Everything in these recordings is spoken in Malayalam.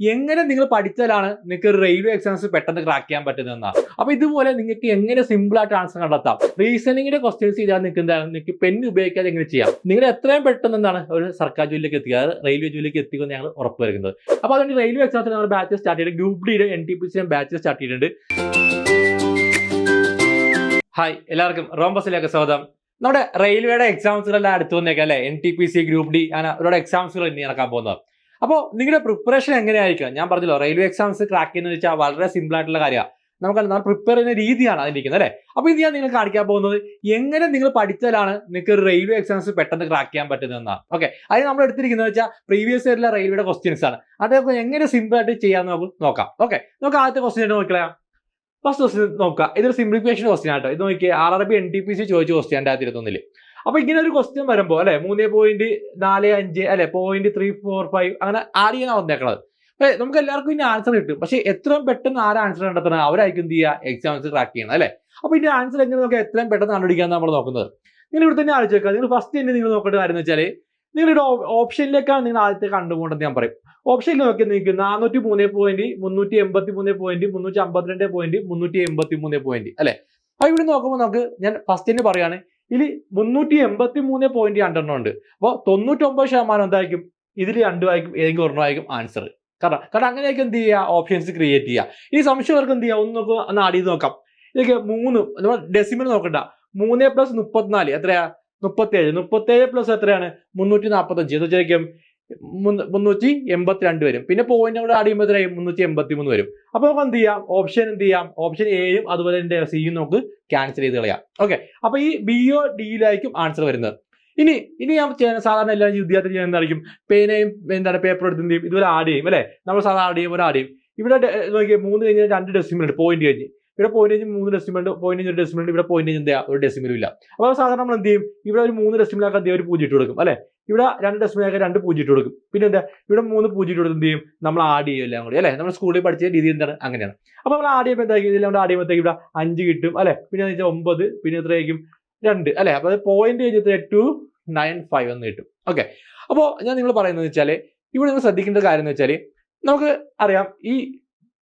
എങ്ങനെ നിങ്ങൾ പഠിച്ചാലാണ് നിങ്ങൾക്ക് റെയിൽവേ എക്സാംസ് പെട്ടെന്ന് ക്രാക്ക് ചെയ്യാൻ പറ്റുന്നതെന്നാണ് അപ്പൊ ഇതുപോലെ നിങ്ങൾക്ക് എങ്ങനെ സിമ്പിൾ ആയിട്ട് ആൻസർ കണ്ടെത്താം? റീസണിങ്ങിന്റെ ക്വസ്റ്റ്യൻസ് ചെയ്താൽ നിങ്ങൾക്ക് എന്താണ് നിങ്ങൾക്ക് പെൻ ഉപയോഗിക്കാതെ എങ്ങനെ ചെയ്യാം? നിങ്ങൾ എത്രയും പെട്ടെന്ന് എന്താണ് ഒരു സർക്കാർ ജോലിയിലേക്ക് എത്തിക്കുക റെയിൽവേ ജോലിയിലേക്ക് എത്തിക്കുമെന്ന് ഞങ്ങൾ ഉറപ്പ് വരുന്നത് അപ്പൊ അതുകൊണ്ട് റെയിൽവേ എക്സാംസിന് നമ്മൾ ബാച്ച് സ്റ്റാർട്ട് ചെയ്തിട്ടുണ്ട്. ഗ്രൂപ്പ് ഡിയുടെ എൻ ടി പി സിയും ബാച്ച് സ്റ്റാർട്ട് ചെയ്തിട്ടുണ്ട്. ഹായ് എല്ലാവർക്കും റോംബസിലേക്ക് സ്വാഗതം. നമ്മുടെ റെയിൽവേയുടെ എക്സാംസുകളെല്ലാം അടുത്ത് വന്നേക്കാം അല്ലെ? N T P C group D അങ്ങനെ ഒരുപാട് എക്സാംസുകൾ ഇനി നടക്കാൻ പോകുന്നത്. അപ്പോൾ നിങ്ങളുടെ പ്രിപ്പറേഷൻ എങ്ങനെയായിരിക്കും ഞാൻ പറഞ്ഞല്ലോ റെയിൽവേ എക്സാംസ് ക്രാക്ക് ചെയ്യുന്നത് വെച്ചാൽ വളരെ സിമ്പിൾ ആയിട്ടുള്ള കാര്യമാണ് നമുക്ക് നമ്മൾ പ്രിപ്പയർ ചെയ്യുന്ന രീതിയാണ് അതിലിരിക്കുന്നത് അല്ലേ? അപ്പോൾ ഇത് ഞാൻ നിങ്ങൾ കാണിക്കാൻ പോകുന്നത് എങ്ങനെ നിങ്ങൾ പഠിച്ചാലാണ് നിങ്ങൾക്ക് റെയിൽവേ എക്സാംസ് പെട്ടെന്ന് ക്രാക്ക് ചെയ്യാൻ പറ്റുന്നതെന്നാണ്. ഓക്കെ അതിന് നമ്മൾ എടുത്തിരിക്കുന്നത് വെച്ചാൽ പ്രീവിയസ് ഇയറിലെ റെയിൽവേയുടെ ക്വസ്റ്റ്യൻസ് ആണ്. അതൊക്കെ എങ്ങനെ സിമ്പിൾ ആയിട്ട് ചെയ്യാമെന്ന് നമുക്ക് നോക്കാം. ഓക്കെ നമുക്ക് ആദ്യത്തെ ക്വസ്റ്റ്യൻ നോക്കിക്കളയാം ഫസ്റ്റ് ക്വസ്റ്റ്യൻ നോക്കുക. ഇതൊരു സിംപ്ലിഫിക്കേഷൻ ക്വസ്റ്റ്യൻ ആട്ടോ. ഇത് നോക്കിയാൽ R R B N T P C ചോദിച്ച ക്വസ്റ്റ്യൻ രണ്ടായിരത്തി ഇരുപത്തൊന്നിൽ. അപ്പൊ ഇങ്ങനെ ഒരു ക്വസ്റ്റ്യൻ വരുമ്പോൾ അല്ലെ മൂന്ന് പോയിന്റ് നാല് അഞ്ച് അല്ലെ പോയിന്റ് ത്രീ ഫോർ ഫൈവ് അങ്ങനെ ചെയ്യാൻ വന്നേക്കണത്. അല്ലെ നമുക്ക് എല്ലാവർക്കും ഇനി ആൻസർ കിട്ടും. പക്ഷെ എത്രയും പെട്ടെന്ന് ആരും ആൻസർ കണ്ടെത്തണം അവരായിരിക്കും എന്ത് ചെയ്യുക? എക്സാംസ് ക്രാക്ക് ചെയ്യണം അല്ലെ? അപ്പൊ ഇതിന്റെ ആൻസർ എങ്ങനെ നമുക്ക് എത്രയും പെട്ടെന്ന് കണ്ടുപിടിക്കാൻ നമ്മൾ നോക്കുന്നത്? നിങ്ങൾ ഇവിടെ തന്നെ ആലോചിച്ച് വെക്കുക നിങ്ങൾ ഫസ്റ്റ് തന്നെ നിങ്ങൾ നോക്കേണ്ട കാര്യം എന്ന് വെച്ചാൽ നിങ്ങളുടെ ഓപ്ഷനിലേക്കാണ് നിങ്ങൾ ആദ്യത്തെ കണ്ടുപോകേണ്ടത് ഞാൻ പറയും. ഓപ്ഷനിൽ നോക്കി നിങ്ങൾക്ക് നാനൂറ്റി മൂന്ന് പോയിന്റ് മുന്നൂറ്റി എൺപത്തി മൂന്ന് പോയിന്റ് മുന്നൂറ്റി അമ്പത്തിരണ്ട് പോയിന്റ് മുന്നൂറ്റി എൺപത്തി മൂന്ന് പോയിന്റ് അല്ലെ? അപ്പൊ ഇവിടെ നോക്കുമ്പോൾ നമുക്ക് ഞാൻ ഫസ്റ്റ് തന്നെ പറയാണ് ഇതിൽ മുന്നൂറ്റി എൺപത്തി മൂന്ന് പോയിന്റ് രണ്ടെണ്ണം ഉണ്ട്. അപ്പോൾ തൊണ്ണൂറ്റൊമ്പത് ശതമാനം എന്തായിരിക്കും? ഇതിൽ രണ്ടുമായിരിക്കും ഏതെങ്കിലും ഒരെണ്ണമായിരിക്കും ആൻസർ കാരണം കാരണം അങ്ങനെയൊക്കെ എന്ത് ചെയ്യുക? ഓപ്ഷൻസ് ക്രിയേറ്റ് ചെയ്യുക. ഈ സംശയവർക്ക് എന്ത് ചെയ്യുക ഒന്ന് നോക്കുക ഒന്ന് ആഡ് ചെയ്ത് നോക്കാം. ഇതൊക്കെ മൂന്ന് നമ്മൾ ഡെസിമിൽ നോക്കണ്ട. മൂന്ന് പ്ലസ് മുപ്പത്തിനാല് എത്രയാ? മുപ്പത്തേഴ് മുപ്പത്തേഴ് പ്ലസ് എത്രയാണ്? മുന്നൂറ്റി നാൽപ്പത്തഞ്ച് എന്ന് വെച്ചാൽ മുന്നൂറ്റി എൺപത്തിരണ്ട് വരും. പിന്നെ പോയിന്റ് കൂടെ ആഡ് ചെയ്യുമ്പോൾ എത്രയായി മുന്നൂറ്റി എൺപത്തി മൂന്ന് വരും. അപ്പോൾ നമുക്ക് എന്ത് ചെയ്യാം? ഓപ്ഷൻ എന്ത് ചെയ്യാം? ഓപ്ഷൻ എയും അതുപോലെ തന്നെ സിയും നമുക്ക് ക്യാൻസൽ ചെയ്ത് കളയാം. ഓക്കെ അപ്പൊ ഈ ബിഒ ഡിയിലായിരിക്കും ആൻസർ വരുന്നത്. ഇനി ഇനി ഞാൻ ചെയ്യുന്ന സാധാരണ എല്ലാ വിദ്യാർത്ഥി ചെയ്യുന്ന എന്തായിരിക്കും പേനയും എന്താണ് പേപ്പർ എടുത്ത് എന്ത് ചെയ്യും? ഇതുപോലെ ആഡ് ചെയ്യും അല്ലേ? നമ്മൾ സാധാരണ ആഡ് ചെയ്യുമ്പോൾ ആഡ് ചെയ്യും. ഇവിടെ നോക്കിയാൽ നോക്കിയേ മൂന്ന് കഴിഞ്ഞാൽ രണ്ട് ഡെസിമൽ ഉണ്ട് പോയിന്റ് കഴിഞ്ഞ്. ഇവിടെ പോയിന്റ് കഴിഞ്ഞ് മൂന്ന് ഡെസിമൽ ഉണ്ട് പോയിന്റ് കഴിഞ്ഞ് ഒരു ഉണ്ട് ഇവിടെ പോയിന്റ് കഴിഞ്ഞ് എന്താ ഒരു ഡെസിമലും ഇല്ല. അപ്പോൾ സാധാരണ നമ്മൾ എന്ത് ചെയ്യും? ഇവിടെ ഒരു മൂന്ന് ഡെസിമിലാക്കാൻ എന്ത് ഒരു പൂജ്യം ഇട്ട് കൊടുക്കും അല്ലേ? ഇവിടെ രണ്ട് ഡെസിമലാക്കാൻ രണ്ട് പൂജ്യം ഇട്ട് കൊടുക്കും. പിന്നെ എന്താ ഇവിടെ മൂന്ന് പൂജ്യം ഇട്ട് കൊടുത്ത് എന്ത് ചെയ്യും? നമ്മൾ ആഡ് ചെയ്യും എല്ലാം കൂടി അല്ലേ? നമ്മൾ സ്കൂളിൽ പഠിച്ച രീതി എന്താണ്? അങ്ങനെയാണ്. അപ്പോൾ നമ്മൾ ആഡ് ചെയ്യുമ്പോൾ എന്തായിരിക്കും നമ്മൾ ആഡ് ചെയ്യുമ്പോഴത്തേക്ക് ഇവിടെ അഞ്ച് കിട്ടും അല്ലേ? പിന്നെ വെച്ചാൽ ഒമ്പത് പിന്നെ എത്രയായിരിക്കും? രണ്ട് അല്ലേ? അപ്പോൾ പോയിന്റ് കഴിഞ്ഞ് ടു നയൻ ഫൈവ് എന്ന് കിട്ടും. ഓക്കെ അപ്പോൾ ഞാൻ നിങ്ങൾ പറയുന്നത് വെച്ചാൽ ഇവിടെ നിങ്ങൾ ശ്രദ്ധിക്കേണ്ട കാര്യം എന്ന് വെച്ചാൽ നമുക്ക് അറിയാം ഈ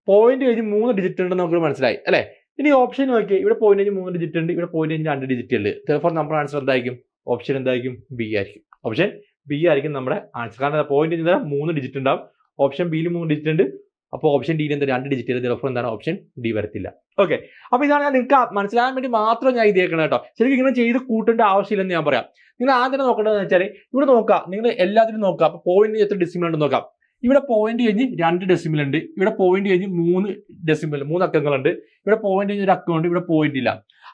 പോയിന്റ് കഴിഞ്ഞ് മൂന്ന് ഡിജിറ്റ് ഉണ്ടെന്ന് നമുക്ക് മനസ്സിലായി അല്ലേ? ഇനി ഓപ്ഷൻ നോക്കി ഇവിടെ പോയിന്റ് കഴിഞ്ഞ് മൂന്ന് ഡിജിറ്റ് ഉണ്ട് ഇവിടെ പോയിന്റ് കഴിഞ്ഞ് രണ്ട് ഡിജിറ്റ് ഉണ്ട്. ചിലപ്പോൾ നമ്മുടെ ആൻസർ എന്തായിരിക്കും? ഓപ്ഷൻ എന്തായിരിക്കും? ബി ആയിരിക്കും. ഓപ്ഷൻ ബി ആയിരിക്കും നമ്മുടെ ആൻസർ കാരണം പോയിന്റ് കഴിഞ്ഞാൽ മൂന്ന് ഡിജിറ്റ് ഉണ്ടാവും. ഓപ്ഷൻ ബിയിൽ മൂന്ന് ഡിജിറ്റ് ഉണ്ട്. അപ്പോൾ ഓപ്ഷൻ ഡിയിൽ എന്താ? രണ്ട് ഡിജിറ്റ് ഉണ്ട് എന്താണ്? ഓപ്ഷൻ ഡി വരത്തില്ല. ഓക്കെ അപ്പോൾ ഇതാണ് ഞാൻ നിങ്ങൾക്ക് മനസ്സിലാകാൻ വേണ്ടി മാത്രം ഞാൻ ഇതേക്കണം കേട്ടോ. ശരിക്കും ഇങ്ങനെ ചെയ്ത് കൂട്ടേണ്ട ആവശ്യമില്ലെന്ന് ഞാൻ പറയാം. നിങ്ങൾ ആദ്യം തന്നെ നോക്കേണ്ടതെന്ന് വെച്ചാൽ ഇവിടെ നോക്കാം നിങ്ങൾ എല്ലാത്തിനും നോക്കാം അപ്പോൾ പോയിന്റ് എത്ര ഡിസിമിനുണ്ടെന്ന് നോക്കാം. ഇവിടെ പോയിന്റ് കഴിഞ്ഞ് രണ്ട് ഡെസിമൽ ഉണ്ട്. ഇവിടെ പോയിന്റ് കഴിഞ്ഞ് മൂന്ന് ഡെസിമൽ മൂന്ന് അക്കങ്ങളുണ്ട്. ഇവിടെ പോയിന്റ് കഴിഞ്ഞ് ഒരു അക്കമുണ്ട് ഇവിടെ പോയിന്റ് ഇല്ല.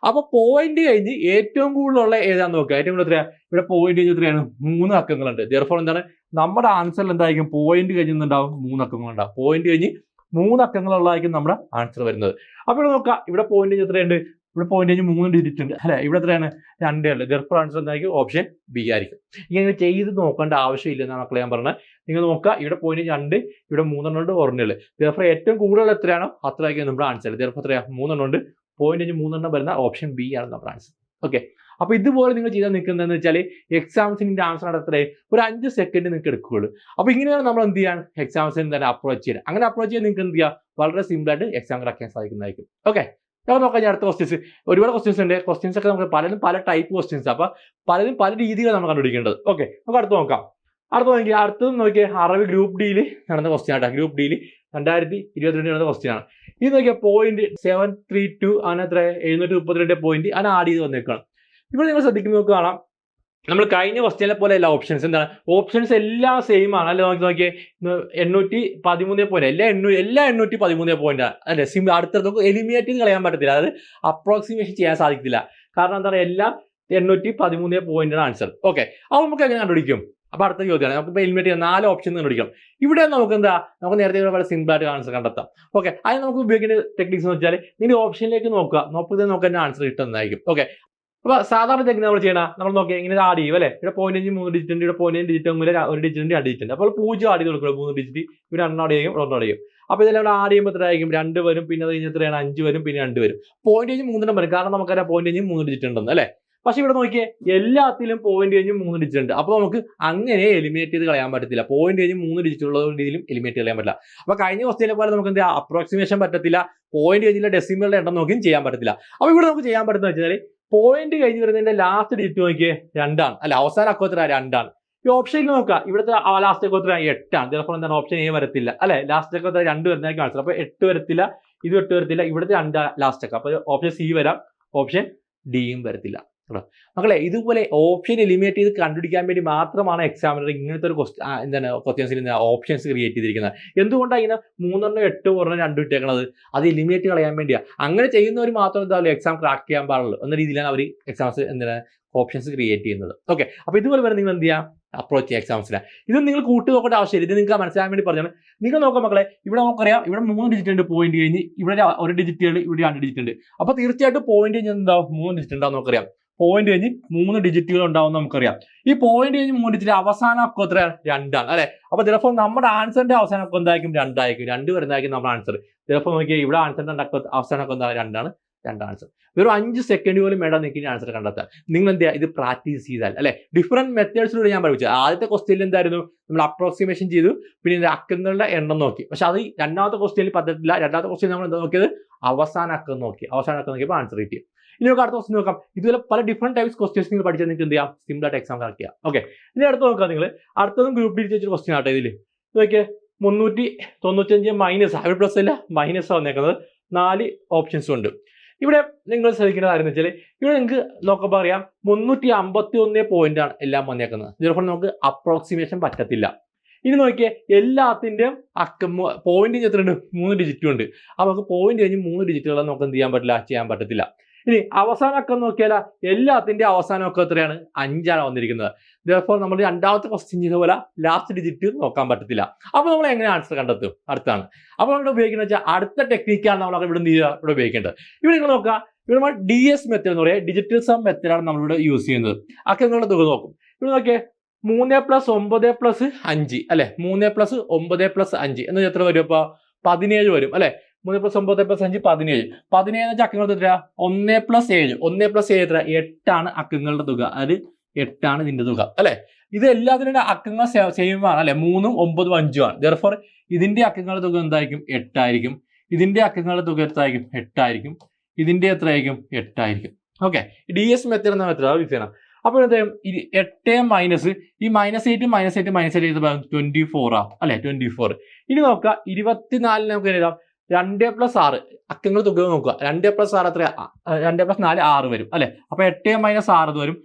അപ്പൊ പോയിന്റ് കഴിഞ്ഞ് ഏറ്റവും കൂടുതലുള്ള ഏതാന്ന് നോക്കുക ഏറ്റവും കൂടുതൽ എത്രയാ? ഇവിടെ പോയിന്റ് കഴിഞ്ഞ് എത്രയാണ്? മൂന്ന് അക്കങ്ങളുണ്ട്. ദർഫോൾ എന്താണ്? നമ്മുടെ ആൻസറിൽ എന്തായിരിക്കും? പോയിന്റ് കഴിഞ്ഞുണ്ടാവും മൂന്ന് അക്കങ്ങളുണ്ടാവും പോയിന്റ് കഴിഞ്ഞ് മൂന്ന് അക്കങ്ങളുള്ളതായിരിക്കും നമ്മുടെ ആൻസർ വരുന്നത്. അപ്പോൾ ഇവിടെ നോക്കുക ഇവിടെ പോയിന്റ് കഴിഞ്ഞ് എത്രയുണ്ട്? ഇവിടെ പോയിന്റ് കഴിഞ്ഞ് മൂന്ന് ഡിജിറ്റ് ഉണ്ട്. അല്ലെ? ഇവിടെ എത്രയാണ്? രണ്ടേ ഉള്ളു. ദർഫോൾ ആൻസർ എന്തായിരിക്കും? ഓപ്ഷൻ ബി ആയിരിക്കും. ഇങ്ങനെ ചെയ്ത് നോക്കേണ്ട ആവശ്യമില്ല എന്നാണ് മക്കളെ ഞാൻ പറഞ്ഞത്. നിങ്ങൾ നോക്കുക ഇവിടെ പോയിന്റ് രണ്ട് ഇവിടെ മൂന്നെണ്ണം ഉണ്ട് ഒരെണ്ണുള്ളു ചിലപ്പോൾ ഏറ്റവും കൂടുതൽ എത്രയാണോ അത്രയായിരിക്കും നമ്മുടെ ആൻസർ ചിലപ്പോൾ എത്രയാ? മൂന്നെണ്ണം ഉണ്ട്. പോയിന്റ് അഞ്ച് മൂന്നെണ്ണം വരുന്ന ഓപ്ഷൻ ബി ആണ് നമ്മുടെ ആൻസർ ഓക്കെ അപ്പൊ ഇതുപോലെ നിങ്ങൾ ചെയ്താൽ നിൽക്കുന്നതെന്ന് വെച്ചാൽ എക്സാംസിന്റെ ആൻസർ നടത്തേ ഒരു അഞ്ച് സെക്കൻഡ് നിങ്ങൾക്ക് എടുക്കുകയുള്ളൂ. അപ്പൊ ഇങ്ങനെയാണ് നമ്മൾ എന്ത് ചെയ്യാൻ? എക്സാംസിന് തന്നെ അപ്രോച്ച് ചെയ്യാൻ. അങ്ങനെ അപ്രോച്ച് ചെയ്യാൻ നിങ്ങൾക്ക് എന്ത് ചെയ്യാം? വളരെ സിമ്പിൾ ആയിട്ട് എക്സാം കിടക്കാൻ സാധിക്കുന്നതായിരിക്കും. ഓക്കെ നമുക്ക് നോക്കാം ഞാൻ അടുത്ത ക്വസ്റ്റ്യൻസ് ഒരുപാട് ക്വസ്റ്റ്യൻസ് ഉണ്ട്. ക്വസ്റ്റ്യൻസ് ഒക്കെ നമുക്ക് പലരും പല ടൈപ്പ് ക്വസ്റ്റ്യൻസ് അപ്പൊ പലരും പല രീതികളാണ് നമ്മൾ കണ്ടുപിടിക്കേണ്ടത്. ഓക്കെ നമുക്ക് അടുത്ത് നോക്കാം. അടുത്ത് നോക്കി അടുത്തത് നോക്കിയേ അറബി ഗ്രൂപ്പ് ഡിയിൽ നടന്ന ക്വസ്റ്റ്യൻ ആട്ടോ. ഗ്രൂപ്പ് ഡിയിൽ രണ്ടായിരത്തി ഇരുപത്തിരണ്ടിൽ നടന്ന ക്വസ്റ്റ്യൻ ആണ്. ഇത് നോക്കിയ പോയിന്റ് സെവൻ ത്രീ ടു അങ്ങനെ എത്ര എഴുന്നൂറ്റി മുപ്പത്തിരണ്ട് പോയിന്റ് അങ്ങനെ ആഡ് ചെയ്ത് വന്നേക്കാണ്. ഇവിടെ നിങ്ങൾ ശ്രദ്ധിക്കുന്ന നോക്ക് കാണാം. നമ്മൾ കഴിഞ്ഞ ക്വസ്റ്റ്യനെ പോലെ എല്ലാ ഓപ്ഷൻസ് എന്താണ്? ഓപ്ഷൻസ് എല്ലാം സെയിം ആണ്. അല്ലെ നോക്കി നോക്കിയേ? ഇന്ന് എണ്ണൂറ്റി പതിമൂന്ന് പോയിന്റ് എല്ലാ എണ്ണൂ എല്ലാ എണ്ണൂറ്റി പതിമൂന്ന് പോയിന്റ് ആണ് അല്ലെ? സിം അടുത്തടുത്ത് നമുക്ക് എലിമിനേറ്റ് ചെയ്ത് കളയാൻ പറ്റത്തില്ല. അതായത് അപ്രോക്സിമേഷൻ ചെയ്യാൻ സാധിക്കില്ല കാരണം എന്താ പറയുക? എല്ലാം എണ്ണൂറ്റി പതിമൂന്ന് പോയിന്റാണ് ആൻസർ ഓക്കെ അപ്പോൾ നമുക്ക് എങ്ങനെ കണ്ടുപിടിക്കും? അപ്പൊ അടുത്ത ചോദ്യമാണ്. നമുക്ക് എലിമിനേറ്റ് ചെയ്യാം നാല് ഓപ്ഷൻ കണ്ടുപിടിക്കാം. ഇവിടെ നമുക്ക് എന്താ? നമുക്ക് നേരത്തെ പല സിമ്പിൾ ആയിട്ട് ആൻസർ കണ്ടെത്താം. ഓക്കെ അതിന് നമുക്ക് ഉപയോഗിക്കേണ്ട ടെക്നിക്സ് എന്ന് വെച്ചാൽ നിങ്ങൾ ഓപ്ഷനിലേക്ക് നോക്കുക. നോക്കുന്നത് നമുക്ക് തന്നെ ആൻസർ കിട്ടുന്നതായിരിക്കും. ഓക്കെ അപ്പൊ സാധാരണ ടെക്നിക് നമ്മൾ ചെയ്യണം നമ്മൾ നോക്കി ഇങ്ങനെ ആഡ് ചെയ്യും അല്ലേ? ഇവിടെ പോയിന്റ് അഞ്ച് മൂന്ന് ഡിജിറ്റ് ഉണ്ട് ഇവിടെ പോയിന്റ് ഡിജിറ്റ് ഒന്നും ഒരു ഡിജിറ്റ് രണ്ട് ഡിജിറ്റ് അപ്പോൾ പൂജ്യം ആഡ് ചെയ്ത് കൊടുക്കുക മൂന്ന് ഡിജിറ്റ് ഇവിടെ എണ്ണം ആഡ് ചെയ്യും ഒന്നോട് ചെയ്യും. അപ്പോൾ ഇതെല്ലാം ഇവിടെ ആഡ് ചെയ്യുമ്പോൾ എത്രയായിരിക്കും? രണ്ട് വരും പിന്നെ അത് കഴിഞ്ഞ് എത്രയാണ്? അഞ്ച് വരും പിന്നെ രണ്ട് വരും. പോയിന്റ് അഞ്ച് മൂന്നെണ്ണം വരും. കാരണം നമുക്കറിയാം പോയിന്റ് അഞ്ച് മൂന്ന് ഡിജിറ്റ് ഉണ്ടെന്ന് അല്ലേ? പക്ഷെ ഇവിടെ നോക്കിയേ എല്ലാത്തിലും പോയിന്റ് കഴിഞ്ഞ് മൂന്ന് ഡിജിറ്റ് ഉണ്ട്. അപ്പൊ നമുക്ക് അങ്ങനെ എലിമിനേറ്റ് ചെയ്ത് കളയാൻ പറ്റത്തില്ല. പോയിന്റ് കഴിഞ്ഞ് മൂന്ന് ഡിജിറ്റ് ഉള്ള രീതിയിലും എലിമിനേറ്റ് കളയാൻ പറ്റില്ല. അപ്പൊ കഴിഞ്ഞ ക്വസ്റ്റിനെ പോലെ നമുക്ക് എന്താ അപ്രോക്സിമേഷൻ പറ്റത്തില്ല. പോയിന്റ് കഴിഞ്ഞില്ല ഡെസിമലിന്റെ എണ്ണം നോക്കിയും ചെയ്യാൻ പറ്റത്തില്ല. അപ്പൊ ഇവിടെ നമുക്ക് ചെയ്യാൻ പറ്റുന്ന വെച്ചാൽ പോയിന്റ് കഴിഞ്ഞ് വരുന്നതിന്റെ ലാസ്റ്റ് ഡിജിറ്റ് നോക്കിയേ രണ്ടാണ്. അല്ല അവസാന അക്കോത്ര രണ്ടാണ്. ഈ ഓപ്ഷനിൽ നോക്കുക. ഇവിടുത്തെ ലാസ്റ്റ് അക്കോത്ര എട്ടാണ്. ചിലപ്പോൾ എന്താണ്? ഓപ്ഷൻ എ വരത്തില്ല. അല്ലെ? ലാസ്റ്റ് അക്കോത്ര രണ്ട് വരുന്നതായിരിക്കും ആൻസർ അപ്പൊ എട്ട് വരത്തില്ല ഇത് എട്ട് വരത്തില്ല ഇവിടുത്തെ രണ്ട് ലാസ്റ്റ് ഒക്കെ അപ്പൊ ഓപ്ഷൻ സി വരാം. ഓപ്ഷൻ ഡിയും വരത്തില്ല. കേട്ടോ മക്കളെ ഇതുപോലെ ഓപ്ഷൻ എലിമിനേറ്റ് ചെയ്ത് കണ്ടുപിടിക്കാൻ വേണ്ടി മാത്രമാണ് എക്സാമിനർ ഇങ്ങനത്തെ ഒരു ക്വസ്റ്റ് എന്താണ് ക്വസ്റ്റ്യൻസിൽ ഓപ്ഷൻസ് ക്രിയേറ്റ് ചെയ്തിരിക്കുന്നത്. എന്തുകൊണ്ടാണ് ഇങ്ങനെ മൂന്നെണ്ണം എട്ട് ഒരെണ്ണം രണ്ടും ഇട്ടേക്കണത് അത് എലിമിനേറ്റ് കളയാൻ വേണ്ടിയാണ് അങ്ങനെ ചെയ്യുന്നവർ മാത്രം എന്തായാലും എക്സാം ക്രാക്ക് ചെയ്യാൻ പാടുള്ളൂ. എന്ന രീതിയിലാണ് അവർ എക്സാംസ് എന്താണ് ഓപ്ഷൻസ് ക്രിയേറ്റ് ചെയ്യുന്നത്. ഓക്കെ അപ്പോൾ ഇതുപോലെ വരെ നിങ്ങൾ എന്ത് ചെയ്യാം? അപ്രോച്ച് ചെയ്യുക എക്സാംസിന് ഇത് നിങ്ങൾ കൂട്ടി നോക്കേണ്ട ആവശ്യമില്ല. ഇത് നിങ്ങൾക്ക് മനസ്സിലാൻ വേണ്ടി പറഞ്ഞാൽ നിങ്ങൾ നോക്കാം മക്കളെ ഇവിടെ നമുക്കറിയാം ഇവിടെ മൂന്ന് ഡിജിറ്റ് ഉണ്ട് പോയിന്റ് കഴിഞ്ഞ് ഇവിടെ ഒരു ഡിജിറ്റ് ഇവിടെ രണ്ട് ഡിജിറ്റ് ഉണ്ട്. അപ്പോൾ തീർച്ചയായിട്ടും പോയിന്റ് കഴിഞ്ഞ് എന്താവും? മൂന്ന് ഡിജിറ്റ് ഉണ്ടാവും നമുക്കറിയാം. പോയിന്റ് കഴിഞ്ഞ് മൂന്ന് ഡിജിറ്റുകൾ ഉണ്ടാവും നമുക്കറിയാം. ഈ പോയിന്റ് കഴിഞ്ഞ് മൂന്ന് ഡിജിറ്റ് അവസാന അക്കം എത്ര രണ്ടാണ് അല്ലെ? അപ്പൊ ചിലപ്പോൾ നമ്മുടെ ആൻസറിന്റെ അവസാന അക്കം എന്തായിരിക്കും? രണ്ടായിരിക്കും. രണ്ട് വരുന്നതായിരിക്കും നമ്മുടെ ആൻസർ ചിലപ്പോൾ നോക്കിയാൽ ഇവിടെ ആൻസറിന്റെ അക്കം അവസാന അക്കം എന്താ? രണ്ടാണ്. രണ്ട് ആൻസർ വെറും അഞ്ച് സെക്കൻഡ് പോലും വേണ്ട നിങ്ങൾക്ക് ആൻസർ കണ്ടെത്താൻ. നിങ്ങൾ എന്ത് ചെയ്യുക? ഇത് പ്രാക്ടീസ് ചെയ്താൽ അല്ലെ? ഡിഫറെന്റ് മെത്തേഡ്സിലൂടെ ഞാൻ പഠിപ്പിച്ചത് ആദ്യത്തെ ക്വസ്റ്റ്യനിൽ എന്തായിരുന്നു? നമ്മൾ അപ്രോക്സിമേഷൻ ചെയ്തു. പിന്നെ അക്കങ്ങളുടെ എണ്ണം നോക്കി. പക്ഷെ അത് രണ്ടാമത്തെ ക്വസ്റ്റ്യനിൽ പറ്റത്തില്ല രണ്ടാമത്തെ ക്വസ്റ്റ്യൻ നമ്മൾ എന്താ നോക്കിയത്? അവസാന അക്കം നോക്കി. അവസാന അക്കം നോക്കിയപ്പോൾ ആൻസർ കിട്ടി. ഇനി നമുക്ക് അടുത്ത ക്വസ്റ്റ്യൻ നോക്കാം. ഇതുപോലെ പല ഡിഫറെന്റ് ടൈപ്സ് ക്വസ്റ്റ്യൻസ് നിങ്ങൾ പഠിച്ചാൽ നിങ്ങൾക്ക് എന്ത് ചെയ്യാം? സിമ്പിൾ ആയിട്ട് എക്സാം കറക്റ്റ് ചെയ്യാം. ഓക്കെ ഇനി അടുത്ത് നോക്കാം നിങ്ങൾ. അടുത്തതും ഗ്രൂപ്പ് ഡി ചോദിച്ചൊരു ക്വസ്റ്റ്യൻ ആട്ടെ ഇതിൽ നോക്കിയേ മുന്നൂറ്റി തൊണ്ണൂറ്റഞ്ച് മൈനസ് അവിടെ പ്ലസ് അല്ല മൈനസ് വന്നേക്കുന്നത്. നാല് ഓപ്ഷൻസ് ഉണ്ട്. ഇവിടെ നിങ്ങൾ ശ്രദ്ധിക്കേണ്ട കാര്യം എന്ന് വെച്ചാൽ ഇവിടെ നിങ്ങൾക്ക് നോക്കുമ്പോൾ അറിയാം മുന്നൂറ്റി അമ്പത്തി ഒന്ന് പോയിന്റ് ആണ് എല്ലാം വന്നേക്കുന്നത്. ചിലപ്പോൾ നമുക്ക് അപ്രോക്സിമേഷൻ പറ്റത്തില്ല. ഇനി നോക്കിയേ എല്ലാത്തിന്റെയും അക്ക പോയിന്റ് എത്രയുണ്ട്? മൂന്ന് ഡിജിറ്റും ഉണ്ട്. അപ്പോൾ നമുക്ക് പോയിന്റ് കഴിഞ്ഞ് മൂന്ന് ഡിജിറ്റുകളെ നമുക്ക് എന്ത് ചെയ്യാൻ പറ്റില്ല? ചെയ്യാൻ പറ്റത്തില്ല. ഇനി അവസാനമൊക്കെ നോക്കിയാൽ എല്ലാത്തിന്റെ അവസാനമൊക്കെ എത്രയാണ്? അഞ്ചാണ് വന്നിരിക്കുന്നത്. ഇതേപ്പോൾ നമ്മൾ രണ്ടാമത്തെ ക്വസ്റ്റ്യൻ ചെയ്ത പോലെ ലാസ്റ്റ് ഡിജിറ്റ് നോക്കാൻ പറ്റത്തില്ല. അപ്പോൾ നമ്മൾ എങ്ങനെ ആൻസർ കണ്ടെത്തും? അടുത്താണ്. അപ്പോൾ നമ്മൾ ഉപയോഗിക്കുന്നത് വെച്ചാൽ അടുത്ത ടെക്നിക്കാണ് നമ്മൾ ഇവിടെ ഇവിടെ ഉപയോഗിക്കേണ്ടത്. ഇവിടെ നിങ്ങൾ നോക്കുക. ഇവിടെ നമ്മൾ ഡി എസ് മെത്തേഡ് എന്ന് പറയുക ഡിജിറ്റൽ സം മെത്തേഡാണ് നമ്മളിവിടെ യൂസ് ചെയ്യുന്നത്. അക്കങ്ങളുടെ തുക നോക്കും. ഇവിടെ നോക്കിയേ. മൂന്ന് പ്ലസ് ഒമ്പത് പ്ലസ് അഞ്ച് അല്ലെ? മൂന്ന് പ്ലസ് ഒമ്പത് പ്ലസ് അഞ്ച്. എന്ന് എത്ര വരും അപ്പോൾ? പതിനേഴ് വരും അല്ലെ? മൂന്ന് പ്ലസ് ഒമ്പത് പ്ലസ് അഞ്ച് പതിനേഴ്. പതിനേഴ് വെച്ചാൽ അക്കങ്ങളുടെ എത്ര ഒന്ന് പ്ലസ് ഏഴ്. ഒന്ന് പ്ലസ് ഏഴ് എത്ര എട്ടാണ് അക്കങ്ങളുടെ തുക. അതായത് എട്ടാണ് ഇതിന്റെ തുക. അല്ലെ? ഇത് എല്ലാത്തിനും അക്കങ്ങൾ സെയിം ആണ് അല്ലെ? മൂന്നും ഒമ്പതും അഞ്ചും ആണ്. ദർഫോർ ഇതിന്റെ അക്കങ്ങളുടെ തുക എന്തായിരിക്കും? എട്ടായിരിക്കും. ഇതിന്റെ അക്കങ്ങളുടെ തുക എത്രയായിരിക്കും? എട്ടായിരിക്കും. ഇതിന്റെ എത്രയായിരിക്കും? എട്ടായിരിക്കും. ഓക്കെ ഡി എസ് മെത്തേഡ് എന്ന മെത്തേഡ് ചെയ്യണം. അപ്പോൾ എന്താ എട്ട് മൈനസ് ഈ minus eight minus eight minus eight twenty four ആ. അല്ലെ? ട്വന്റി ഫോർ ഇനി നോക്കുക. ഇരുപത്തിനാലിന് നമുക്ക് എഴുതാം രണ്ട് പ്ലസ് ആറ്. അക്കങ്ങൾ തുക നോക്കുക. രണ്ട് പ്ലസ് ആറ് എത്ര രണ്ട് പ്ലസ് നാല് ആറ് വരും അല്ലെ? അപ്പൊ എട്ട് മൈനസ് ആറ് വരും.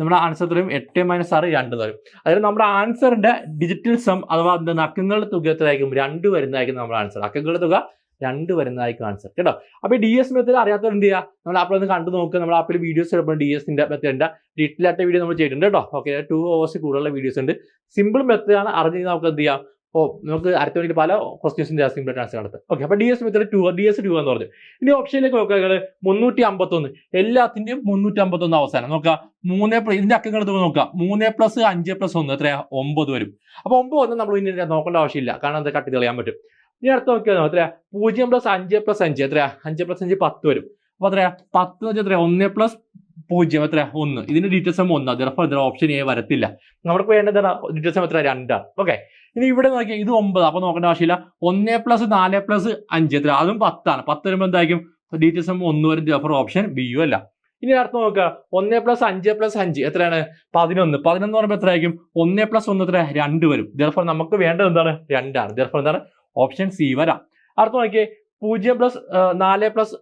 നമ്മുടെ ആൻസർ തരും എട്ട് മൈനസ് ആറ് രണ്ട് തരും അതായത് നമ്മുടെ ആൻസറിന്റെ ഡിജിറ്റൽ സം അഥവാ എന്താണ് അക്കങ്ങളുടെ തുക എത്രയായിരിക്കും? രണ്ട് വരുന്നതായിരിക്കും നമ്മുടെ ആൻസർ അക്കങ്ങളുടെ തുക രണ്ട് വരുന്നതായിരിക്കും ആൻസർ കേട്ടോ? അപ്പൊ ഡി എസ് മെത്തേഡ് അറിയാത്തവർ എന്ത് ചെയ്യുക? നമ്മൾ ആപ്പിൽ ഒന്ന് കണ്ടു നോക്കുക. നമ്മൾ ആപ്പിൽ വീഡിയോസ് ചിലപ്പോൾ ഡി എസിന്റെ മെത്തേഡിന്റെ ഡീറ്റെയിൽ ആയിട്ട് വീഡിയോ നമ്മൾ ചെയ്തിട്ടുണ്ട് കേട്ടോ? ഓക്കെ ടു ഹവേഴ്സ് കൂടുതലുള്ള വീഡിയോസ് ഉണ്ട്. സിമ്പിൾ മെത്തേഡാണ് അറിഞ്ഞ് നമുക്ക് എന്ത് ചെയ്യാം? ഓ നമുക്ക് അടുത്ത വേണ്ടി പല ക്വസ്റ്റ്യൻസിന്റെ ആയിട്ട് ആൻസർ നടത്തും ഓക്കെ അപ്പൊ D S method to D S to എന്ന് പറഞ്ഞു. ഇനി ഓപ്ഷനിലേക്ക് നോക്കുക മുന്നൂറ്റി അമ്പത്തൊന്ന് എല്ലാത്തിന്റെയും മുന്നൂറ്റി അമ്പത്തൊന്ന് അവസാനം. നോക്കുക. മൂന്ന് ഇതിന്റെ അക്കങ്ങൾ നോക്കുക. മൂന്ന് പ്ലസ് അഞ്ച് പ്ലസ് ഒന്ന്. എത്ര ഒമ്പത് വരും. അപ്പൊ ഒമ്പത് ഒന്ന് നമ്മൾ ഇനി നോക്കേണ്ട ആവശ്യമില്ല. കാരണം അത് കട്ടി തെളിയാൻ പറ്റും. ഇനി അടുത്ത നോക്കിയാൽ എത്ര പൂജ്യം പ്ലസ് അഞ്ച് പ്ലസ് അഞ്ച്. എത്ര അഞ്ച് പ്ലസ് അഞ്ച് പത്ത് വരും. അപ്പൊ എത്ര പത്ത് എന്ന് വെച്ചാൽ എത്രയാ? ഒന്ന് പ്ലസ് പൂജ്യം. എത്ര ഒന്ന്. ഇതിന്റെ ഡീറ്റെയിൽസ് ഒന്ന് അതിനൊപ്പം ഓപ്ഷൻ എ വരത്തില്ല. നമുക്ക് വേണ്ടത് ഡീറ്റെയിൽസ് എത്ര രണ്ടാണ്. ഓക്കെ ഇനി ഇവിടെ നോക്കിയാൽ ഇത് ഒമ്പത്. അപ്പൊ നോക്കേണ്ട ആവശ്യമില്ല. ഒന്നേ പ്ലസ് നാല് പ്ലസ് അഞ്ച്. എത്ര അതും പത്താണ്. പത്ത് വരുമ്പോൾ എന്തായിരിക്കും? ഡീറ്റെയിൽസ് നമ്മൾ ഒന്ന് വരും. അപ്പോൾ ഓപ്ഷൻ ബി യു അല്ല. ഇനി അടുത്ത് നോക്കുക. ഒന്നേ പ്ലസ് അഞ്ച് പ്ലസ് അഞ്ച്. എത്രയാണ്? പതിനൊന്ന്. പതിനൊന്ന് പറയുമ്പോൾ എത്രയായിരിക്കും? ഒന്നേ പ്ലസ് ഒന്ന് എത്ര? രണ്ട് വരും. ദർഫർ നമുക്ക് വേണ്ടത് എന്താണ്? രണ്ടാണ്. ദർഫർ എന്താണ്? ഓപ്ഷൻ സി വരാം. അടുത്ത നോക്കിയേ. പൂജ്യം പ്ലസ് നാല് പ്ലസ്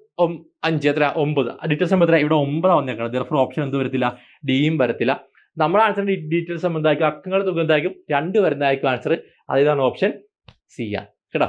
അഞ്ച്. എത്ര? ഒമ്പത്. ആകുമ്പോൾ എത്ര? ഇവിടെ ഒമ്പതാണ് വന്നേക്കണം ദർഫർ ഓപ്ഷൻ എന്ത് വരത്തില്ല? ഡിയും വരത്തില്ല. നമ്മുടെ ആൻസറിന്റെ ഡീറ്റെയിൽസ് എന്തായിരിക്കും അക്കങ്ങൾ തുക എന്തായിരിക്കും രണ്ട് വരുന്നതായിരിക്കും ആൻസർ അതിതാണ് ഓപ്ഷൻ സി ആണ്. കേട്ടോ?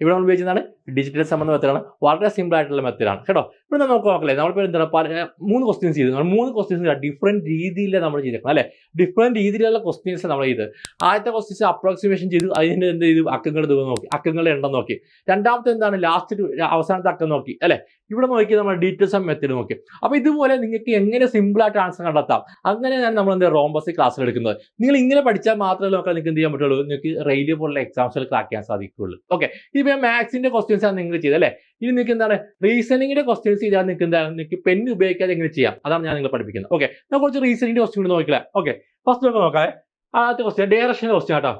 ഇവിടെ നമ്മൾ ഉപയോഗിക്കുന്നതാണ് ഡിജിറ്റൽ സംബന്ധ മെത്തേഡാണ് വളരെ സിമ്പിൾ ആയിട്ടുള്ള മെത്തേഡാണ് കേട്ടോ? ഇപ്പോൾ നമ്മൾ നോക്കല്ലേ നമ്മളിപ്പോൾ എന്താണ് പല മൂന്ന് ക്വസ്റ്റ്യൻസ് ചെയ്തു. നമ്മൾ മൂന്ന് ക്വസ്റ്റ്യൻസ് ഡിഫറെന്റ് രീതിയിൽ നമ്മൾ ചെയ്തേക്കണം അല്ലേ? ഡിഫറെന്റ് രീതിയിലുള്ള ക്വസ്റ്റ്യൻസ് നമ്മൾ ചെയ്ത് ആദ്യത്തെ ക്വസ്റ്റ്യൻസ് അപ്രോക്സിമേഷൻ ചെയ്തു അതിന്റെ എന്ത് ചെയ്തു? അക്കങ്ങൾ തുക നോക്കി. അക്കങ്ങളുടെ എണ്ണം നോക്കി. രണ്ടാമത്തെ എന്താണ്? ലാസ്റ്റ് അവസാനത്തെ അക്കം നോക്കി അല്ലേ? ഇവിടെ നോക്കി നമ്മൾ ഡീറ്റെയിൽസ് മെത്തേഡ് നോക്കി. അപ്പോൾ ഇതുപോലെ നിങ്ങൾക്ക് എങ്ങനെ സിമ്പിൾ ആയിട്ട് ആൻസർ കണ്ടെത്താം? അങ്ങനെയാണ് നമ്മൾ എന്താ റോംബസ് ക്ലാസ്സിൽ എടുക്കുന്നത്. നിങ്ങൾ ഇങ്ങനെ പഠിച്ചാൽ മാത്രമേ നമുക്ക് നിങ്ങൾക്ക് എന്ത് ചെയ്യാൻ പറ്റുള്ളൂ? നിങ്ങൾക്ക് റെയിൽവേ പോലുള്ള എക്സാംസുകൾ ക്രാക്ക് ചെയ്യാൻ സാധിക്കുകയുള്ളൂ. ഓക്കെ ഇപ്പോൾ മാത്സിന്റെ ക്വസ്റ്റ്യൻസ് ആണ് നിങ്ങൾ ചെയ്തത് അല്ലേ? ഇനി നിങ്ങൾക്ക് എന്താണ് റീസണിങ്ങിന്റെ ക്വസ്റ്റ്യൻസ് ചെയ്താൽ നിങ്ങൾക്ക് എന്താണ് നിങ്ങൾക്ക് പെൻ ഉപയോഗിക്കാതെ എങ്ങനെ ചെയ്യാം? അതാണ് ഞാൻ നിങ്ങൾ പഠിപ്പിക്കുന്നത്. ഓക്കെ ഞാൻ കുറച്ച് റീസണിങ്ങിന്റെ ക്വസ്റ്റ്യൻ കൂടി നോക്കില്ല ഓക്കെ ഫസ്റ്റ് നമുക്ക് നോക്കാം. ആദ്യത്തെ ക്വസ്റ്റ്യൻ ഡയറക്ഷന്റെ ക്വസ്റ്റ്യൻ കേട്ടോ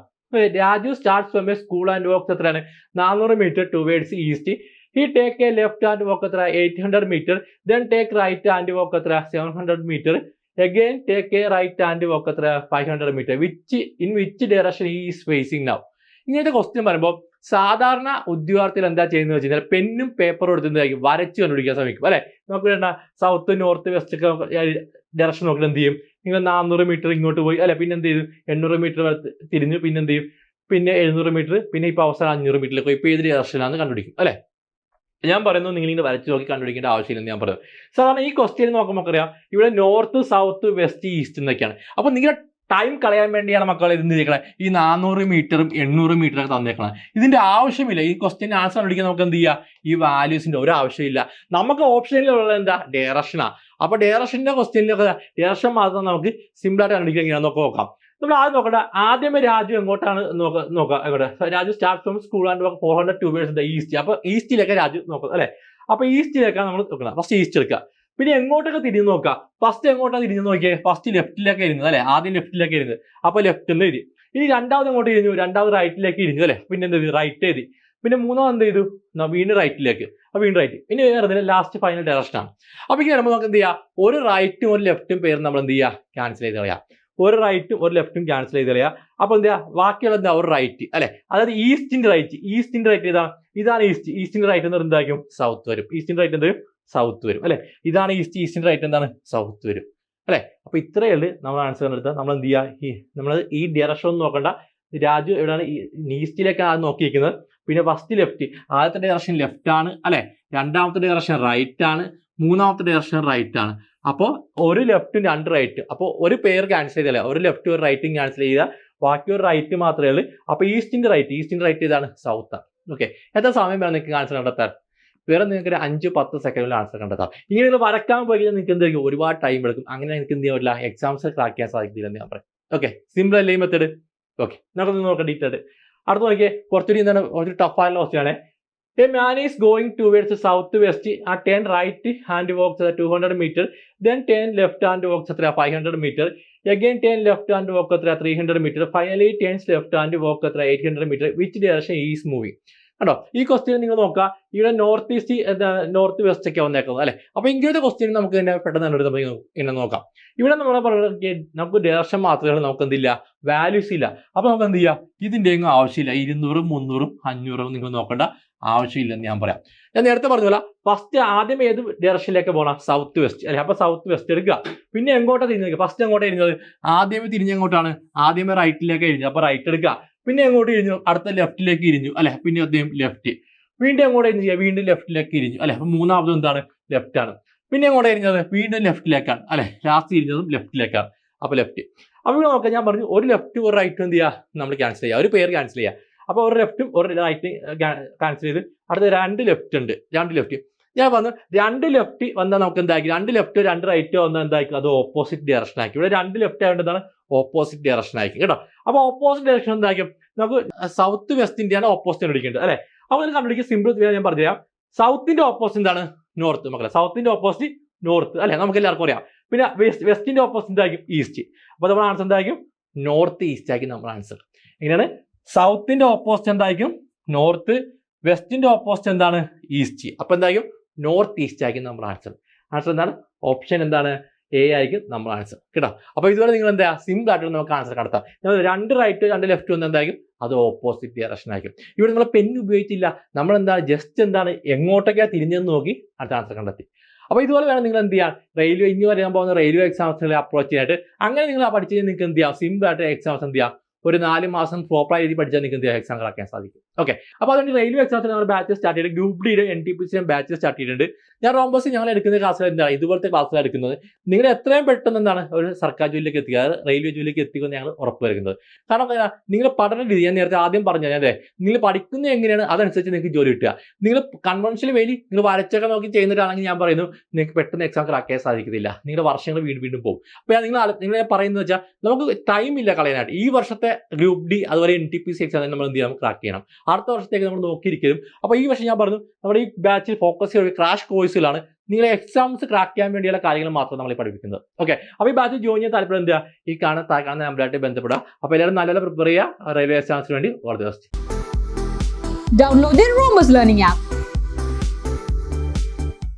Raju starts from a school and walk എത്രയാണ്? നാനൂറ് metre towards east he take a left and walk എത്ര? Eight hundred metre then take right and walk എത്ര? Seven hundred metre again take a right and walk എത്ര? Five hundred metre which in which direction is facing now ഇങ്ങനത്തെ ക്വസ്റ്റ്യൻ പറയുമ്പോൾ സാധാരണ ഉദ്യോഗാർത്ഥികൾ എന്താ ചെയ്യുന്നത് വെച്ച് കഴിഞ്ഞാൽ പെന്നും പേപ്പറും എടുത്തിട്ടായിരിക്കും വരച്ച് കണ്ടുപിടിക്കാൻ ശ്രമിക്കും അല്ലെ? നമുക്ക് വേണ്ട സൗത്ത് നോർത്ത് വെസ്റ്റ് ഒക്കെ ഡയറക്ഷൻ നോക്കിയിട്ട് എന്ത് ചെയ്യും? നിങ്ങൾ നാനൂറ് മീറ്റർ ഇങ്ങോട്ട് പോയി അല്ലെ? പിന്നെ എന്ത് ചെയ്തു എണ്ണൂറ് മീറ്റർ തിരിഞ്ഞു പിന്നെ എന്ത് ചെയ്യും? പിന്നെ എഴുന്നൂറ് മീറ്റർ പിന്നെ ഇപ്പോൾ അവസാനം അഞ്ഞൂറ് പോയി. ഇപ്പോൾ ഏത് ഡയറക്ഷനാണെന്ന് കണ്ടുപിടിക്കും അല്ലെ? ഞാൻ പറയുന്നു നിങ്ങൾ ഇങ്ങനെ വരച്ച് നോക്കി കണ്ടുപിടിക്കേണ്ട ആവശ്യമില്ലെന്ന് ഞാൻ പറയുന്നത് സാധാരണ ഈ ക്വസ്റ്റ്യൻ നോക്കുമ്പോൾ അറിയാം ഇവിടെ നോർത്ത് സൗത്ത് വെസ്റ്റ് ഈസ്റ്റ് എന്നൊക്കെയാണ്. അപ്പോൾ നിങ്ങളുടെ ടൈം കളയാൻ വേണ്ടിയാണ് മക്കൾ ഇത് ചെയ്യണത് ഈ നാനൂറ് മീറ്ററും എണ്ണൂറ് മീറ്ററൊക്കെ തന്നേക്കണം. ഇതിന്റെ ആവശ്യമില്ല. ഈ ക്വസ്റ്റ്യൻ ആൻസർ കണ്ടുപിടിക്കാൻ നമുക്ക് എന്ത് ചെയ്യുക ഈ വാല്യൂസിന്റെ ഒരു ആവശ്യമില്ല. നമുക്ക് ഓപ്ഷനിലുള്ള എന്താ? ഡയറക്ഷനാ അപ്പൊ ഡയറക്ഷന്റെ ക്വസ്റ്റ്യനിലൊക്കെ ഡയറക്ഷൻ മാത്രം നമുക്ക് സിമ്പിൾ ആയിട്ട് കണ്ടുപിടിക്കാൻ എങ്ങനെയാണെന്ന് നോക്കാം നോക്കാം. നമ്മൾ ആദ്യം നോക്കട്ടെ. ആദ്യമേ രാജു എങ്ങോട്ടാണ് നോക്ക നോക്കാം എവിടെ Raju start from school and four hundred to east അപ്പൊ ഈസ്റ്റിലൊക്കെ രാജു നോക്കാം അല്ലെ? അപ്പൊ ഈസ്റ്റിലേക്കാണ് നമ്മൾ നോക്കണം. ഫസ്റ്റ് ഈസ്റ്റ് എടുക്കുക പിന്നെ എങ്ങോട്ടൊക്കെ തിരിഞ്ഞു നോക്കുക? ഫസ്റ്റ് എങ്ങോട്ടാണ് തിരിഞ്ഞു നോക്കിയേ? ഫസ്റ്റ് ലെഫ്റ്റിലേക്ക് ഇരുന്നത് അല്ലെ? ആദ്യം ലെഫ്റ്റിലേക്ക് ഇരുന്നത്. അപ്പൊ ലെഫ്റ്റ് എന്ന് എഴുതി. ഇനി രണ്ടാമത് എങ്ങോട്ട് ഇരുന്നു രണ്ടാമത് റൈറ്റിലേക്ക് ഇരുന്നു അല്ലെ? പിന്നെ എന്ത് റൈറ്റ് എഴുതി. പിന്നെ മൂന്നാമത് എന്ത് ചെയ്തു? വീണ്ടും റൈറ്റിലേക്ക് അപ്പൊ വീണ്ടും റൈറ്റ് ഇനി വേറെ ലാസ്റ്റ് ഫൈനൽ ഡയറക്ഷൻ ആണ്. അപ്പൊ ഇങ്ങനെ വരുമ്പോൾ നമുക്ക് എന്ത് ചെയ്യാം? ഒരു റൈറ്റും ഒരു ലെഫ്റ്റും പേര് നമ്മൾ എന്ത് ചെയ്യുക ക്യാൻസൽ ചെയ്ത് കളയാം. ഒരു റൈറ്റും ഒരു ലെഫ്റ്റും ക്യാൻസൽ ചെയ്ത് കളയാ. അപ്പൊ എന്താ ചെയ്യാ? ബാക്കിയുള്ള എന്താ? ഒരു റൈറ്റ് അല്ലെ? അതായത് ഈസ്റ്റിന്റെ റൈറ്റ് ഈസ്റ്റിന്റെ റൈറ്റ് ഇതാണ് ഇതാണ് ഈസ്റ്റ് ഈസ്റ്റിന്റെ റൈറ്റ് എന്ന് എന്തായിരിക്കും? സൗത്ത് വരും. ഈസ്റ്റിന്റെ റൈറ്റ് എന്ത് സൗത്ത് വരും അല്ലെ? ഇതാണ് ഈസ്റ്റ് ഈസ്റ്റിന്റെ റൈറ്റ് എന്താണ്? സൗത്ത് വരും അല്ലെ? അപ്പൊ ഇത്രയേ ഉള്ളൂ നമ്മൾ ആൻസർ എടുത്താൽ നമ്മൾ എന്ത് ചെയ്യുക ഈ നമ്മൾ ഈ ഡയറക്ഷൻ ഒന്നും നോക്കണ്ട. രാജു എവിടെയാണ് ഈസ്റ്റിലേക്കാണ് നോക്കിയിരിക്കുന്നത്. പിന്നെ ഫസ്റ്റ് ലെഫ്റ്റ് ആദ്യത്തെ ഡയറക്ഷൻ ലെഫ്റ്റ് ആണ് അല്ലെ? രണ്ടാമത്തെ ഡയറക്ഷൻ റൈറ്റ് ആണ് മൂന്നാമത്തെ ഡയറക്ഷൻ റൈറ്റ് ആണ്. അപ്പോൾ ഒരു ലെഫ്റ്റും രണ്ട് റൈറ്റ് അപ്പോൾ ഒരു പേർ ക്യാൻസൽ ചെയ്തല്ലേ ഒരു ലെഫ്റ്റ് ഒരു റൈറ്റും ക്യാൻസൽ ചെയ്താൽ ബാക്കി ഒരു റൈറ്റ് മാത്രമേ ഉള്ളൂ. അപ്പോൾ ഈസ്റ്റിന്റെ റൈറ്റ് ഈസ്റ്റിന്റെ റൈറ്റ് ഇതാണ് സൗത്ത് ഓക്കെ എത്ര സമയം വേണം നിങ്ങൾക്ക് ക്യാൻസൽ കണ്ടെത്താൻ? വേറെ നിങ്ങൾക്ക് ഒരു അഞ്ച് പത്ത് സെക്കൻഡിൽ ആൻസർ കണ്ടെത്താം. ഇങ്ങനെ നിങ്ങൾ വരക്കാൻ പോയി നിങ്ങൾക്ക് എന്തായിരിക്കും ഒരുപാട് ടൈം എടുക്കും. അങ്ങനെ നിങ്ങൾക്ക് എന്ത് ചെയ്യാൻ പറ്റില്ല? എക്സാംസ് ക്രാക്ക് ചെയ്യാൻ സാധിക്കില്ല എന്ന് ഞാൻ പറയും. ഓക്കെ സിമ്പിൾ അല്ലേ ഈ മെത്തേഡ് ഓക്കെ നമുക്ക് നോക്കാം ഡീറ്റെയിൽ അടുത്ത് നോക്കിയേ. കുറച്ചുകൂടി എന്താണ്? കുറച്ച് ടഫായുള്ള ക്വസ്റ്റ്യാണ് A man is south west ആ southwest and turn right and walks at 200 meter, then turn left and walks at 500 meter, again turn left and walk at 300 meter, finally turns left and walk at 800 meter. Which direction he is moving? കണ്ടോ? ഈ ക്വസ്റ്റ്യൻ നിങ്ങൾ നോക്കുക. ഇവിടെ നോർത്ത് ഈസ്റ്റ് നോർത്ത് വെസ്റ്റ് ഒക്കെ വന്നേക്കുന്നത് അല്ലെ? അപ്പൊ ഇങ്ങനത്തെ ക്വസ്റ്റ്യൻ നമുക്ക് തന്നെ പെട്ടെന്ന് കണ്ടെടുത്ത് എടുത്ത് ഇങ്ങനെ നോക്കാം. ഇവിടെ നമ്മളെ പറയുന്നത് നമുക്ക് ഡയറക്ഷൻ മാത്രമേ നമുക്ക് എന്തില്ല? വാല്യൂസ് ഇല്ല. അപ്പൊ നമുക്ക് എന്ത് ചെയ്യാം? ഒന്നും ആവശ്യമില്ല. ഇരുന്നൂറും മുന്നൂറും അഞ്ഞൂറും നിങ്ങൾ നോക്കേണ്ട ആവശ്യമില്ലെന്ന് ഞാൻ പറയാം. ഞാൻ നേരത്തെ പറഞ്ഞ ഫസ്റ്റ് ആദ്യം ഏത് ഡയറക്ഷനിലേക്ക് പോകണം സൗത്ത് വെസ്റ്റ് അല്ലെ? അപ്പൊ സൗത്ത് വെസ്റ്റ് എടുക്കുക. പിന്നെ എങ്ങോട്ടാണ് തിരിഞ്ഞത് ഫസ്റ്റ് എങ്ങോട്ടാണ് തിരിഞ്ഞത്? ആദ്യമേ തിരിഞ്ഞെങ്ങോട്ടാണ് ആദ്യമേ റൈറ്റിലേക്ക് ഇരിഞ്ഞു അപ്പൊ റൈറ്റ് എടുക്കുക. പിന്നെ അങ്ങോട്ട് ഇരിഞ്ഞു. അടുത്ത ലെഫ്റ്റിലേക്ക് ഇരിഞ്ഞു. അല്ലെ? പിന്നെ അദ്ദേഹം ലെഫ്റ്റ് വീണ്ടും അങ്ങോട്ട് ഇരിഞ്ഞു വീണ്ടും ലെഫ്റ്റിലേക്ക് ഇരിഞ്ഞു. അല്ലെ? അപ്പൊ മൂന്നാമത് എന്താണ്? ലെഫ്റ്റ് ആണ്. പിന്നെ അങ്ങോട്ട് ഇരിഞ്ഞത് വീണ്ടും ലെഫ്റ്റിലേക്കാണ് അല്ലെ? ലാസ്റ്റ് ഇരിഞ്ഞതും ലെഫ്റ്റിലേക്കാണ് അപ്പൊ ലെഫ്റ്റ് അപ്പൊ ഇവിടെ നോക്കാം. ഞാൻ പറഞ്ഞു ഒരു ലെഫ്റ്റ് ഒരു റൈറ്റ് എന്ത് ചെയ്യുക? നമ്മൾ ക്യാൻസൽ ചെയ്യുക. ഒരു പേര് ക്യാൻസൽ ചെയ്യുക. അപ്പൊ ഒരു ലെഫ്റ്റും ഒരു റൈറ്റ് ക്യാൻസൽ ചെയ്ത് അടുത്ത രണ്ട് ലെഫ്റ്റ് ഉണ്ട്. രണ്ട് ലെഫ്റ്റ് ഞാൻ പറഞ്ഞു രണ്ട് ലെഫ്റ്റ് വന്നാൽ നമുക്ക് എന്താക്കി രണ്ട് ലെഫ്റ്റ് രണ്ട് റൈറ്റ് വന്നാൽ എന്താക്കി അത് ഓപ്പോസിറ്റ് ഡയറക്ഷൻ ആക്കി ഇവിടെ രണ്ട് ലെഫ്റ്റ് ആയതുകൊണ്ട് എന്താണ് ഓപ്പോസിറ്റ് ഡയറക്ഷൻ ആയിരിക്കും കേട്ടോ? അപ്പൊ ഓപ്പോസിറ്റ് ഡയറക്ഷൻ എന്താക്കും നമുക്ക് സൗത്ത് വെസ്റ്റ് ഇന്ത്യയാണ് ഓപ്പോസിറ്റ് കണ്ടുപിടിക്കേണ്ടത് അല്ലെ? അപ്പൊ അത് കണ്ടുപിടിക്കുക സിമ്പിൾ ഞാൻ പറഞ്ഞുതരാം. സൗത്തിന്റെ ഓപ്പോസിറ്റ് എന്താണ്? നോർത്ത് മക്കളെ. സൗത്തിന്റെ ഓപ്പോസിറ്റ് നോർത്ത് അല്ലെ? നമുക്ക് എല്ലാവർക്കും അറിയാം. പിന്നെ വെസ്റ്റ് വെസ്റ്റിന്റെ ഓപ്പോസിറ്റ് എന്തായിരിക്കും? ഈസ്റ്റ് അപ്പൊ നമ്മുടെ ആൻസർ എന്തായിരിക്കും? നോർത്ത് ഈസ്റ്റ് ആയിരിക്കും നമ്മുടെ ആൻസർ എങ്ങനെയാണ്? സൗത്തിന്റെ ഓപ്പോസിറ്റ് എന്തായിരിക്കും? നോർത്ത് വെസ്റ്റിന്റെ ഓപ്പോസിറ്റ് എന്താണ്? ഈസ്റ്റ് അപ്പൊ എന്തായിരിക്കും? നോർത്ത് ഈസ്റ്റ് ആയിരിക്കും നമ്മുടെ ആൻസർ. ആൻസർ എന്താണ്? ഓപ്ഷൻ എന്താണ്? എ ആയിരിക്കും നമ്മൾ ആൻസർ. കേട്ടോ? അപ്പോൾ ഇതുവരെ നിങ്ങൾ എന്താ? സിമ്പിൾ ആയിട്ട് നമുക്ക് ആൻസർ കടത്താം രണ്ട് റൈറ്റ് രണ്ട് ലെഫ്റ്റ് വന്ന് എന്തായിരിക്കും? അത് ഓപ്പോസിറ്റ് ഡയറക്ഷൻ ആയിരിക്കും. ഇവിടെ നിങ്ങൾ പെൻ ഉപയോഗിച്ചില്ല. നമ്മൾ എന്താ? ജസ്റ്റ് എന്താണ്? എങ്ങോട്ടൊക്കെയാണ് തിരിഞ്ഞെന്ന് നോക്കി അടുത്ത ആൻസർ കണ്ടെത്തി. അപ്പോൾ ഇതുപോലെ വേണം നിങ്ങൾ എന്ത് ചെയ്യാം റെയിൽവേ ഇനി വരാൻ പോകുന്ന റെയിൽവേ എക്സാംസിനെ അപ്രോച്ച് ചെയ്യാനായിട്ട്. അങ്ങനെ നിങ്ങൾ പഠിച്ചു കഴിഞ്ഞാൽ നിങ്ങൾക്ക് എന്ത് ചെയ്യാം? സിമ്പിൾ ആയിട്ട് എക്സാംസ് എന്ത് ചെയ്യാം? ഒരു നാല് മാസം പ്രോപ്പർ എഴുതി പഠിച്ചാൽ നിങ്ങൾക്ക് എക്സാം കളക്കാൻ സാധിക്കും. ഓക്കെ അപ്പോൾ അതുകൊണ്ട് റെയിൽവേ എക്സാമിന് നമ്മൾ ബാച്ച് സ്റ്റാർട്ട് ചെയ്തിട്ടുണ്ട്. ഗ്രൂപ്പ് ഡിയുടെ N T P C batch start ചെയ്തിട്ടുണ്ട്. ഞാൻ റോംബോസ് ഞങ്ങൾ എടുക്കുന്ന ക്ലാസ്സിൽ എന്താണ്? ഇതുപോലത്തെ ക്ലാസ്സിലാണ് എടുക്കുന്നത്. നിങ്ങൾ എത്രയും പെട്ടെന്ന് എന്താണ്? ഒരു സർക്കാർ ജോലിയിലേക്ക് എത്തിക്കുക റെയിൽവേ ജോലിയിലേക്ക് എത്തിക്കുമെന്ന് ഞങ്ങൾ ഉറപ്പ് വരുന്നത്. കാരണം നിങ്ങൾ പഠന രീതി ഞാൻ നേരത്തെ ആദ്യം പറഞ്ഞു അതെ നിങ്ങൾ പഠിക്കുന്നത് എങ്ങനെയാണ്? അതനുസരിച്ച് നിങ്ങൾക്ക് ജോലി കിട്ടുക. നിങ്ങൾ കൺവെൻഷൻ വേണ്ടി നിങ്ങൾ വരച്ചൊക്കെ നോക്കി ചെയ്യുന്നതാണെങ്കിൽ ഞാൻ പറയുന്നു നിങ്ങൾക്ക് പെട്ടെന്ന് എക്സാം ക്രാക്കാൻ സാധിക്കത്തില്ല. നിങ്ങളുടെ വർഷങ്ങൾ വീണ്ടും വീണ്ടും പോകും. അപ്പോൾ നിങ്ങൾ നിങ്ങൾ പറയുന്നത് വെച്ചാൽ നമുക്ക് ടൈം ഇല്ല കളയാനായിട്ട്. ഈ വർഷത്തെ ഗ്രൂപ്പ് ഡി അതുപോലെ N T P C exam നമ്മൾ എന്ത് ചെയ്യണം? ക്രാക്ക് ചെയ്യണം. അടുത്ത വർഷത്തേക്ക് നമ്മൾ നോക്കിയിരിക്കും അപ്പോൾ ഈ വർഷം ഞാൻ പറഞ്ഞു നമ്മുടെ ഈ ബാച്ചിൽ ഫോക്കസ് ചെയ്യുക ക്രാഷ് കോഴ്സുകളാണ് നിങ്ങളെ എക്സാംസ് ക്രാക്ക് ചെയ്യാൻ വേണ്ടിയുള്ള കാര്യങ്ങൾ മാത്രം നമ്മൾ പഠിപ്പിക്കുന്നത്. ഓക്കെ അപ്പോൾ ഈ ബാച്ച് ജോയിൻ ചെയ്യാൻ താല്പര്യം എന്താ ഈ കാണുന്ന താഴെ കാണുന്ന നമ്പറായിട്ട് ബന്ധപ്പെടുക. അപ്പോൾ എല്ലാവരും നല്ല പ്രിപ്പയർ ചെയ്യുക. റെയിൽവേ എക്സാംസിന് വേണ്ടി all the best download Rhombus Learning app.